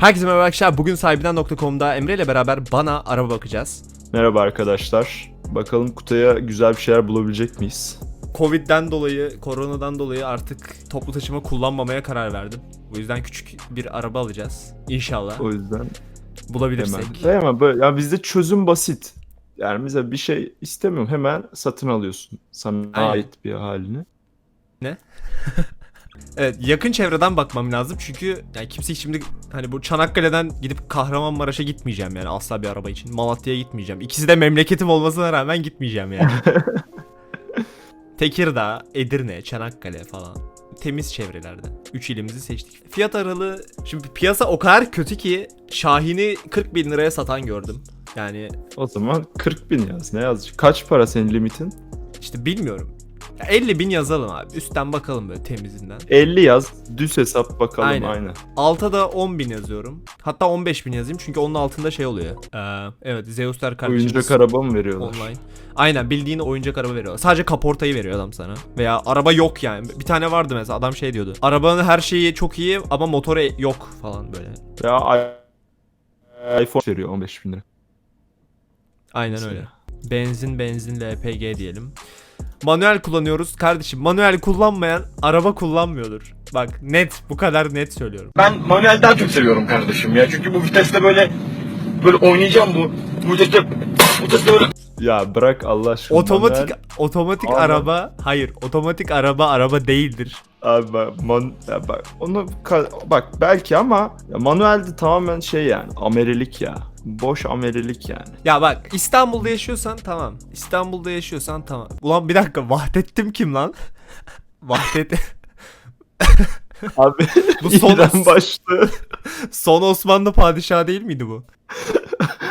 Herkese merhaba arkadaşlar. Bugün sahibinden.com'da Emre ile beraber bana araba bakacağız. Merhaba arkadaşlar. Bakalım kutuya güzel bir şeyler bulabilecek miyiz? Covid'den dolayı, koronadan dolayı artık toplu taşıma kullanmamaya karar verdim. Bu yüzden küçük bir araba alacağız. İnşallah O yüzden hemen. bulabilirsek. Hemen böyle ya bizde çözüm basit. Yani mesela bir şey istemiyorum hemen satın alıyorsun. Sana Aynen. ait bir halini. Evet, yakın çevreden bakmam lazım çünkü yani kimse şimdi hani bu Çanakkale'den gidip Kahramanmaraş'a gitmeyeceğim yani asla bir araba için. Malatya'ya gitmeyeceğim. İkisi de memleketim olmasına rağmen gitmeyeceğim yani. Tekirdağ, Edirne, Çanakkale falan. Temiz çevrelerde. 3 ilimizi seçtik. Fiyat aralığı... Şimdi piyasa o kadar kötü ki Şahin'i 40 bin liraya satan gördüm. Yani O zaman 40 bin yaz. Ne yazacak? Kaç para senin limitin? işte bilmiyorum. Ya 50 bin yazalım abi. Üstten bakalım böyle temizinden. 50 yaz. Düz hesap bakalım Aynen. aynen. Alta da 10 bin yazıyorum. Hatta 15 bin yazayım çünkü onun altında şey oluyor. Ee, evet Zeus'lar kardeşimiz. Oyuncak araba mı veriyorlar? Online. Aynen bildiğin oyuncak araba veriyor. Sadece kaportayı veriyor adam sana. Veya araba yok yani. Bir tane vardı mesela adam şey diyordu. Arabanın her şeyi çok iyi ama motoru yok falan böyle. Ya iPhone veriyor 15 bin lira. Aynen öyle. Benzin benzin LPG diyelim. Manuel kullanıyoruz. Kardeşim manuel kullanmayan araba kullanmıyordur. Bak net bu kadar net söylüyorum. Ben manuel daha çok seviyorum kardeşim ya. Çünkü bu viteste böyle böyle oynayacağım bu. Bu viteste bu viteste böyle Ya bırak Allah aşkına. Otomatik manuel- otomatik Abi. araba hayır otomatik araba araba değildir. Abi bak, man, ya bak onu ka- bak belki ama ya manuelde tamamen şey yani amelilik ya. Boş amelilik yani. Ya bak İstanbul'da yaşıyorsan tamam. İstanbul'da yaşıyorsan tamam. Ulan bir dakika Vahdettim kim lan? Vahdet Abi Bu son- İran başlı. son Osmanlı padişahı değil miydi bu?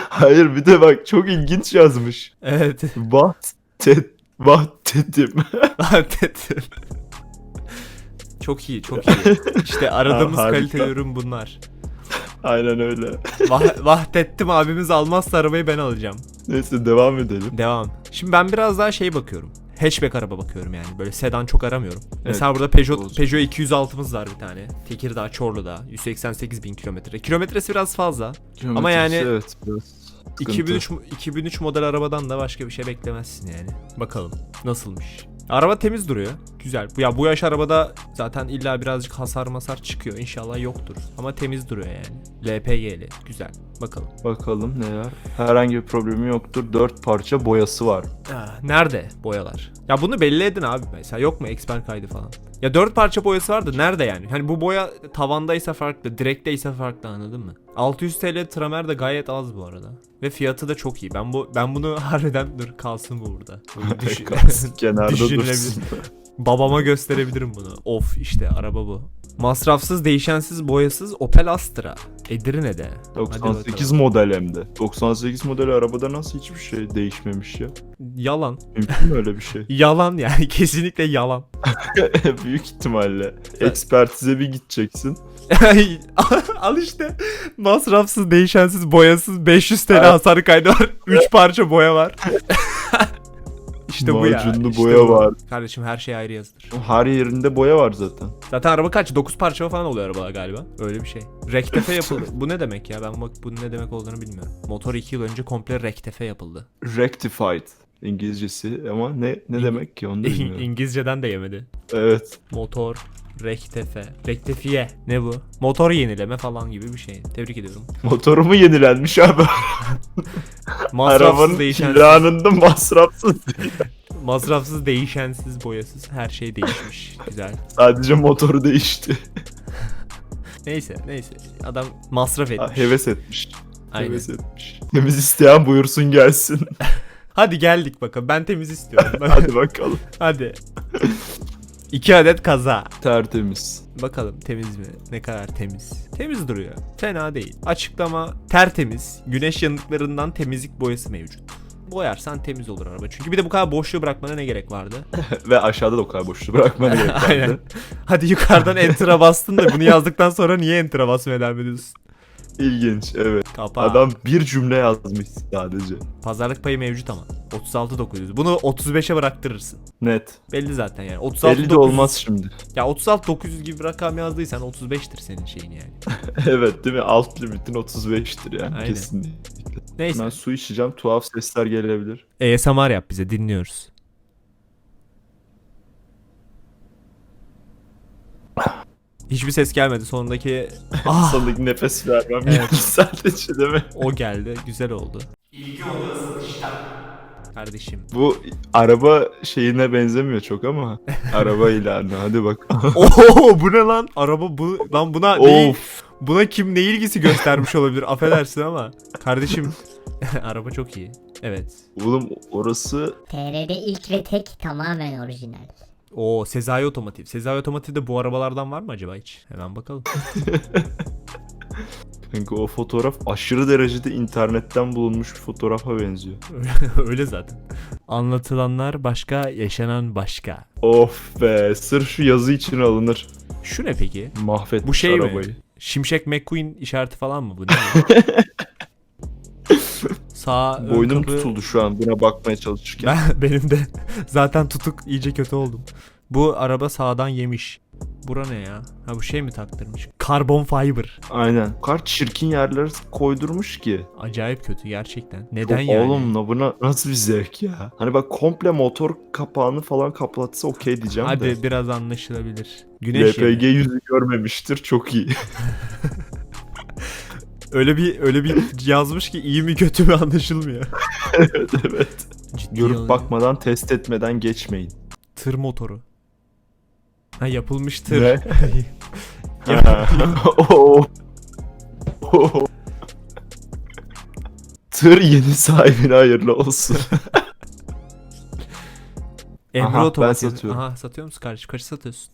Hayır bir de bak çok ilginç yazmış. Evet. Vahdet Vahdettim. Vahdettim. çok iyi çok iyi. İşte aradığımız kaliteli ürün bunlar. Aynen öyle. Vah- Vahdettim abimiz almazsa arabayı ben alacağım. Neyse devam edelim. Devam. Şimdi ben biraz daha şey bakıyorum. Hatchback araba bakıyorum yani. Böyle sedan çok aramıyorum. Mesela burada Peugeot, olacak. Peugeot 206'mız var bir tane. Tekirdağ, Çorlu'da. 188 bin kilometre. Kilometresi biraz fazla. Ama yani- evet biraz sıkıntı. 2003, mo- 2003 model arabadan da başka bir şey beklemezsin yani. Bakalım nasılmış. Araba temiz duruyor. Güzel. Ya bu yaş arabada zaten illa birazcık hasar masar çıkıyor. İnşallah yoktur. Ama temiz duruyor yani. LPG'li. Güzel. Bakalım. Bakalım neler. Herhangi bir problemi yoktur. 4 parça boyası var. Nerede boyalar? Ya bunu belli edin abi mesela yok mu expert kaydı falan. Ya dört parça boyası vardı nerede yani? Hani bu boya tavandaysa farklı, direkteyse farklı anladın mı? 600 TL tramer de gayet az bu arada. Ve fiyatı da çok iyi. Ben bu ben bunu harbiden dur kalsın bu burada. Düşün- Kalsın kenarda dursun. Babama gösterebilirim bunu. Of işte araba bu. Masrafsız, değişensiz, boyasız Opel Astra. Edirne'de. Hadi 98 bakalım. model hem de. 98 model arabada nasıl hiçbir şey değişmemiş ya? Yalan. Mümkün mü öyle bir şey? Yalan yani kesinlikle yalan. Büyük ihtimalle. Ekspertize bir gideceksin. Al işte. Masrafsız, değişensiz, boyasız 500 TL hasar kaydı var. 3 parça boya var. İşte bu ya. Macunlu işte boya bu. var. Kardeşim her şey ayrı yazılır. Her yerinde boya var zaten. Zaten araba kaç? 9 parça falan oluyor arabalar galiba. Öyle bir şey. Rektefe yapıldı. bu ne demek ya? Ben bak bunun ne demek olduğunu bilmiyorum. Motor 2 yıl önce komple rektefe yapıldı. Rectified İngilizcesi ama ne ne İng- demek ki onu da bilmiyorum. İngilizceden de yemedi. evet. Motor rektefe. Rektefiye. Ne bu? Motor yenileme falan gibi bir şey. Tebrik ediyorum. Motorumu yenilenmiş abi. Masrafsız, Arabanın değişensiz. ilanında masrafsız. Masrafsız, değişensiz, boyasız her şey değişmiş. Güzel. Sadece motoru değişti. Neyse, neyse. Adam masraf Ha, etmiş. Heves etmiş. Aynen. Heves etmiş. Temiz isteyen buyursun gelsin. Hadi geldik bakalım. Ben temiz istiyorum. Hadi bakalım. Hadi. İki adet kaza. Tertemiz. Bakalım temiz mi? Ne kadar temiz? Temiz duruyor. Fena değil. Açıklama tertemiz. Güneş yanıklarından temizlik boyası mevcut. Boyarsan temiz olur araba. Çünkü bir de bu kadar boşluğu bırakmana ne gerek vardı? Ve aşağıda da o kadar boşluğu bırakmana gerek Aynen. vardı. Hadi yukarıdan enter'a bastın da bunu yazdıktan sonra niye enter'a basmaya devam ediyorsun? İlginç evet. Kapa. Adam bir cümle yazmış sadece. Pazarlık payı mevcut ama. 36.900. Bunu 35'e bıraktırırsın. Net. Belli zaten yani. 36 50 de olmaz şimdi. Ya 36.900 gibi bir rakam yazdıysan 35'tir senin şeyin yani. evet değil mi? Alt limitin 35'tir yani Aynen. kesinlikle. Neyse. Ben su içeceğim. Tuhaf sesler gelebilir. ASMR yap bize dinliyoruz. Hiçbir ses gelmedi. Sonundaki ah Sondaki nefes vermem Evet. sadece değil mi? o geldi. Güzel oldu. İlgi Kardeşim. Bu araba şeyine benzemiyor çok ama araba ilanı hadi bak. Oo bu ne lan? Araba bu lan buna ne, buna kim ne ilgisi göstermiş olabilir? Affedersin ama kardeşim araba çok iyi. Evet. Oğlum orası TR'de ilk ve tek tamamen orijinal. O Sezai Otomotiv. Sezai Otomotiv'de bu arabalardan var mı acaba hiç? Hemen bakalım. kanka o fotoğraf aşırı derecede internetten bulunmuş bir fotoğrafa benziyor. Öyle zaten. Anlatılanlar başka, yaşanan başka. Of be sırf şu yazı için alınır. Şu ne peki? Mahvetmiş Bu şey mi? arabayı. Şimşek McQueen işareti falan mı bu? Ne? Sağ ön Boynum kapı- tutuldu şu an buna bakmaya çalışırken. Ben, benim de zaten tutuk iyice kötü oldum. Bu araba sağdan yemiş. Bura ne ya? Ha bu şey mi taktırmış? Karbon fiber. Aynen. O kadar çirkin yerlere koydurmuş ki. Acayip kötü gerçekten. Neden Çok- yani? Oğlum na- buna nasıl bir zevk ya? Hani bak komple motor kapağını falan kaplatsa okey diyeceğim Hadi de. biraz anlaşılabilir. Güneş LPG yeri. yüzü görmemiştir çok iyi. Öyle bir öyle bir yazmış ki iyi mi kötü mü anlaşılmıyor. evet evet. Ciddi Görüp alınıyor. bakmadan test etmeden geçmeyin. Tır motoru. Ha yapılmış tır. Ne? Ya- Oo. Oo. Tır yeni sahibine hayırlı olsun. Emre Aha, ben otomotiv. satıyorum. Aha satıyor musun kardeşim? Kaçı satıyorsun?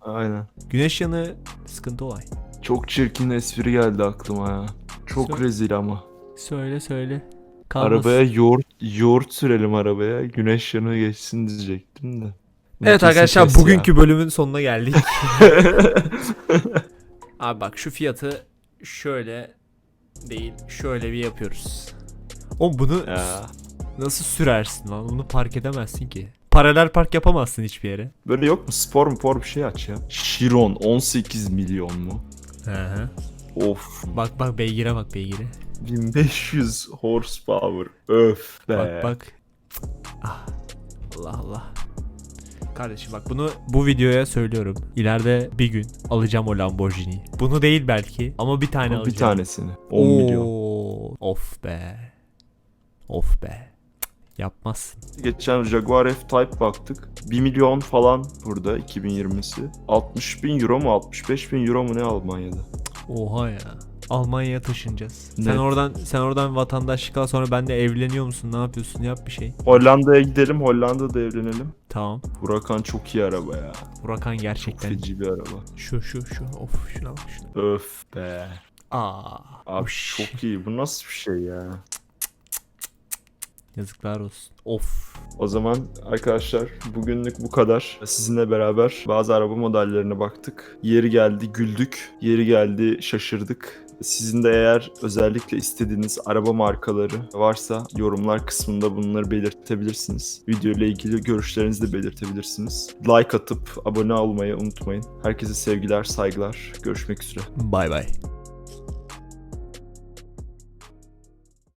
Aynen. Güneş yanı sıkıntı olay. Çok çirkin espri geldi aklıma ya. Çok Sö- rezil ama. Söyle söyle. Kalmasın. Arabaya yoğurt, yoğurt sürelim arabaya. Güneş yanığı geçsin diyecektim de. Evet Kesin arkadaşlar kes ya. bugünkü bölümün sonuna geldik. Abi bak şu fiyatı şöyle değil şöyle bir yapıyoruz. O bunu Ya. nasıl sürersin lan? Bunu park edemezsin ki. Paralel park yapamazsın hiçbir yere. Böyle yok mu? Spor mu por bir şey aç ya. Chiron 18 milyon mu? Hı hı. Of. Bak bak beygire bak beygire. 1500 horsepower. Öf be. Bak bak. Ah. Allah Allah. Kardeşim bak bunu bu videoya söylüyorum. İleride bir gün alacağım o Lamborghini'yi. Bunu değil belki ama bir tane Ama alacağım. bir tanesini. 10 milyon. Oo, Of be. Of be. Yapmazsın. Geçen Jaguar F-Type baktık. 1 milyon falan burada 2020'si. 60 bin euro mu 65 bin euro mu ne Almanya'da? Oha ya. Almanya'ya taşınacağız. Sen oradan sen oradan vatandaşlık al sonra benle evleniyor musun? Ne yapıyorsun? Yap bir şey. Hollanda'ya gidelim. Hollanda'da evlenelim. Tamam. Huracan çok iyi araba ya. Huracan gerçekten. Feci bir araba. Şu şu şu. Of şuna bak şuna. Öf be. Aa. Abi uş. çok iyi. Bu nasıl bir şey ya? Yazıklar olsun. Of. O zaman arkadaşlar bugünlük bu kadar. Sizinle beraber bazı araba modellerine baktık. Yeri geldi güldük. Yeri geldi şaşırdık. Sizin de eğer özellikle istediğiniz araba markaları varsa yorumlar kısmında bunları belirtebilirsiniz. Video ile ilgili görüşlerinizi de belirtebilirsiniz. Like atıp abone olmayı unutmayın. Herkese sevgiler, saygılar. Görüşmek üzere. Bay bay.